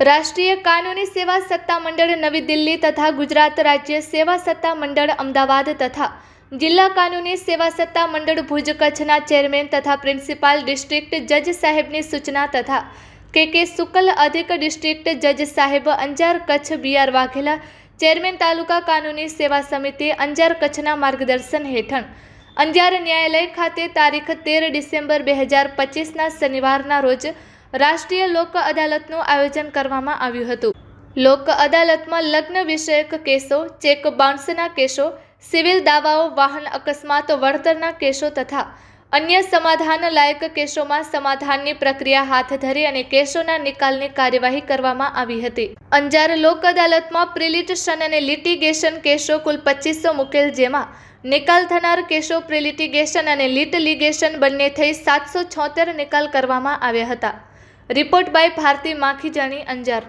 રાષ્ટ્રીય કાનૂની સેવા સત્તા મંડળ નવી દિલ્હી તથા ગુજરાત રાજ્ય સેવા સત્તા મંડળ અમદાવાદ તથા જિલ્લા કાનૂની સેવા સત્તા મંડળ ભુજ કચ્છના ચેરમેન તથા પ્રિન્સિપાલ ડિસ્ટ્રિક્ટ જજ સાહેબની સૂચના તથા કે કે શુકલ અધિક ડિસ્ટ્રિક્ટ જજ સાહેબ Anjar Kutch B R Vaghela, chairman taluka કાનૂની સેવા સમિતિ અંજાર કચ્છના માર્ગદર્શન હેઠળ. અંજાર ન્યાયાલય ખાતે તારીખ તેર ડિસેમ્બર બે હજાર પચીસના શનિવારના રોજ રાષ્ટ્રીય લોક અદાલતનું આયોજન કરવામાં આવ્યું હતું. લોક અદાલતમાં લગ્ન વિષયક કેસો, ચેક બાઉન્સના કેસો, સિવિલ દાવાઓ, વાહન અકસ્માત, વળતરના કેસો તથા અન્ય સમાધાન લાયક કેસોમાં સમાધાનની પ્રક્રિયા હાથ ધરી અને કેસોના નિકાલની કાર્યવાહી કરવામાં આવી હતી. અંજાર લોક અદાલતમાં પ્રિલિટિશન અને લિટિગેશન કેસો કુલ પચીસો મુકેલ, જેમાં નિકાલ થનાર કેસો પ્રિલિટિગેશન અને લિટ લિગેશન બંને થઈ સાતસો છોતેર નિકાલ કરવામાં આવ્યા હતા. Report by Bharati Makhijani Anjar.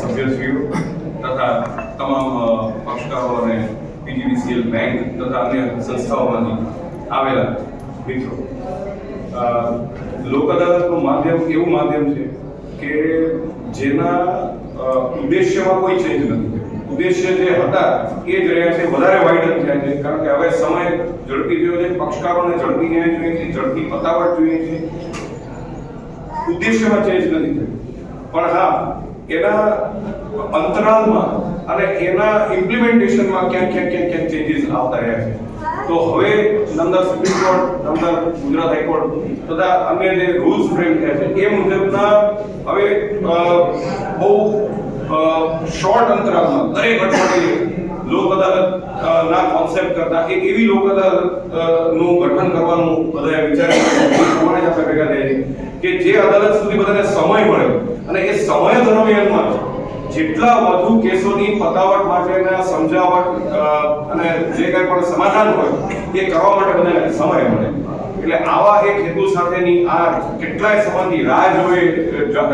સભ્યશ્રીઓ તથા તમામ પક્ષકારો અને પીજીવીસીએલ બેંક તથા અન્ય સંસ્થાઓમાંથી આવેલા મિત્રો. લોક અદાલતનું માધ્યમ એવું માધ્યમ છે કે જેના ઉદ્દેશ્યમાં કોઈ ચેન્જ નથી ઉદ્દેશ્ય જે હતા એ જ રહ્યા છે, વધારે વાઇડન થયા છે, કારણ કે હવે સમય ઝડપી થયો છે, પક્ષકારોને ઝડપી ન્યાય જોઈએ છે, ઝડપી પતાવટ જોઈએ છે. ઉદ્દેશ્યમાં ચેન્જ નથી થયું. પણ હા, એના અંતરાલમાં અને એના ઇમ્પ્લિમેન્ટેશનમાં ક્યાંક ક્યાંક ક્યાંક ક્યાંક ચેન્જીસ આવતા રહ્યા છે. તો હવે નંદર સુપ્રીમ કોર્ટ નંદર ગુજરાત હાઈકોર્ટ તથા અન્ય જે રૂલ્સ ફ્રેમ થયા છે, એ મુજબના હવે બહુ શોર્ટ અંતરાલમાં દરેક અઠવાડિયે લોક અદાલત ના કોન્સેપ્ટ કરતા એક એવી લોક અદાલતનું ગઠન કરવાનું બધા વિચાર પ્રમાણે આપણે ભેગા થયા કે જે અદાલત સુધી બધાને સમય મળે અને એ સમય દરમિયાનમાં જેટલા વધુ કેસોની પતાવટ માટેના સમજાવટ અને જે કંઈ પણ સમાધાન હોય, એ કરવા માટે બધાને સમય મળે. એટલે આવા એક હેતુ સાથેની આ કેટલાય સમયથી રાહ જોઈ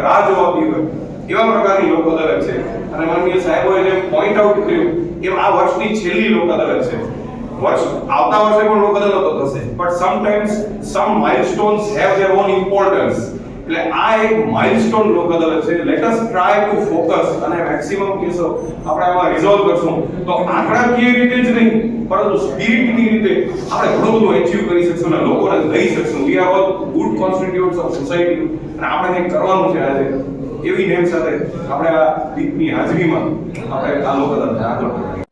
રાહ જોવાતી હોય. એવા પ્રકારની લોક અદાલત છે. અને માનનીય સાહેબોએ એને પોઈન્ટ આઉટ કર્યું એમ આ વર્ષની છેલ્લી લોક અદાલત છે. વર્ષ, આવતા વર્ષે પણ લોક અદાલતો થશે. But sometimes some milestones have their own importance એટલે આ એક માઇલસ્ટોન લોક અદાલત છે. Let us try to focus અને મેક્સિમમ કેસો આપણે આમાં રિઝોલ્વ કરશું. તો આંકડાકીય રીતે જ નહીં, પરંતુ સ્પિરિટની રીતે આપણે ઘણું બધું એચિવ કરી શકશું અને લોકોને લઈ શકશું. We are all good constituents of society અને આપણે કંઈક કરવાનું છે આજે. એવી નેમ સાથે આપણે આ દીપની હાજરીમાં આપણે આ લોક અદાલતને આગળ વધારીએ